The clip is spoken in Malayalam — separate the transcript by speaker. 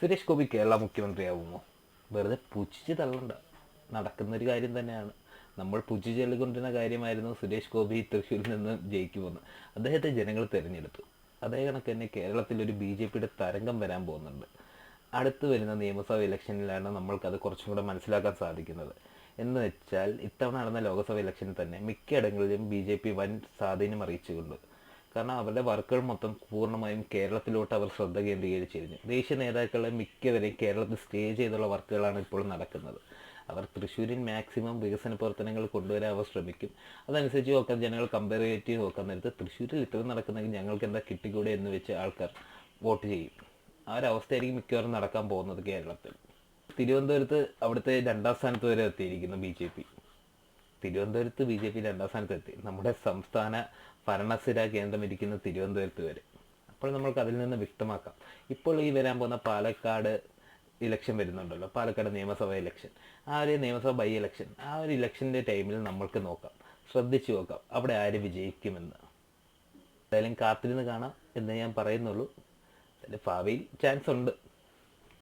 Speaker 1: സുരേഷ് ഗോപി കേരള മുഖ്യമന്ത്രിയാവുമോ വെറുതെ പുച്ഛിച്ച് തള്ളണ്ട. നടക്കുന്നൊരു കാര്യം തന്നെയാണ്. നമ്മൾ പുച്ഛിച്ച് തള്ളിക്കൊണ്ടിരുന്ന കാര്യമായിരുന്നു സുരേഷ് ഗോപി തൃശ്ശൂരിൽ നിന്ന് ജയിക്കുമെന്ന് അദ്ദേഹത്തെ ജനങ്ങൾ തിരഞ്ഞെടുത്തു. അതേ കണക്ക് തന്നെ കേരളത്തിൽ ഒരു ബി ജെ പിയുടെ തരംഗം വരാൻ പോകുന്നുണ്ട്. അടുത്ത് വരുന്ന നിയമസഭ ഇലക്ഷനിലാണ് നമ്മൾക്കത് കുറച്ചും കൂടെ മനസ്സിലാക്കാൻ സാധിക്കുന്നത്. എന്ന് വെച്ചാൽ ഇത്തവണ നടന്ന ലോക്സഭാ ഇലക്ഷനിൽ തന്നെ മിക്കയിടങ്ങളിലും ബി ജെ പി വൻ സ്വാധീനം അറിയിച്ചുകൊണ്ട് കാരണം അവരുടെ വർക്കുകൾ മൊത്തം പൂർണമായും കേരളത്തിലോട്ട് അവർ ശ്രദ്ധ കേന്ദ്രീകരിച്ചിരുന്നു. ദേശീയ നേതാക്കളെ മിക്കവരെയും കേരളത്തിൽ സ്റ്റേ ചെയ്തുള്ള വർക്കുകളാണ് ഇപ്പോൾ നടക്കുന്നത്. അവർ തൃശ്ശൂരിൽ മാക്സിമം വികസന പ്രവർത്തനങ്ങൾ കൊണ്ടുവരാൻ അവർ ശ്രമിക്കും. അതനുസരിച്ച് നോക്കാൻ ജനങ്ങൾ കമ്പാരേറ്റീവ് നോക്കാൻ നേരത്ത് തൃശ്ശൂരിൽ ഇത്രയും നടക്കുന്നെങ്കിൽ ഞങ്ങൾക്ക് എന്താ കിട്ടിക്കൂടെ എന്ന് വെച്ച് ആൾക്കാർ വോട്ട് ചെയ്യും. ആ ഒരു അവസ്ഥയായിരിക്കും മിക്കവാറും നടക്കാൻ പോകുന്നത് കേരളത്തിൽ. തിരുവനന്തപുരത്ത് അവിടുത്തെ രണ്ടാം സ്ഥാനത്ത് വരെ എത്തിയിരിക്കുന്നു ബി ജെ പി. തിരുവനന്തപുരത്ത് ബി ജെ പി രണ്ടാം സ്ഥാനത്തെത്തി. നമ്മുടെ സംസ്ഥാന ഭരണസ്ഥിര കേന്ദ്രം ഇരിക്കുന്ന തിരുവനന്തപുരത്ത് വരെ. അപ്പോൾ നമ്മൾക്ക് അതിൽ നിന്ന് വ്യക്തമാക്കാം. ഇപ്പോൾ ഈ വരാൻ പോകുന്ന പാലക്കാട് ഇലക്ഷൻ വരുന്നുണ്ടല്ലോ. പാലക്കാട് നിയമസഭ ഇലക്ഷൻ ആ ഒരു നിയമസഭ ബൈ ഇലക്ഷൻ ആ ഒരു ഇലക്ഷന്റെ ടൈമിൽ നമ്മൾക്ക് നോക്കാം. ശ്രദ്ധിച്ചു നോക്കാം. അവിടെ ആര് വിജയിക്കുമെന്ന്. എന്തായാലും കാത്തിരുന്ന് കാണാം എന്ന് ഞാൻ പറയുന്നുള്ളൂ. ഭാവിയിൽ ചാൻസ് ഉണ്ട്.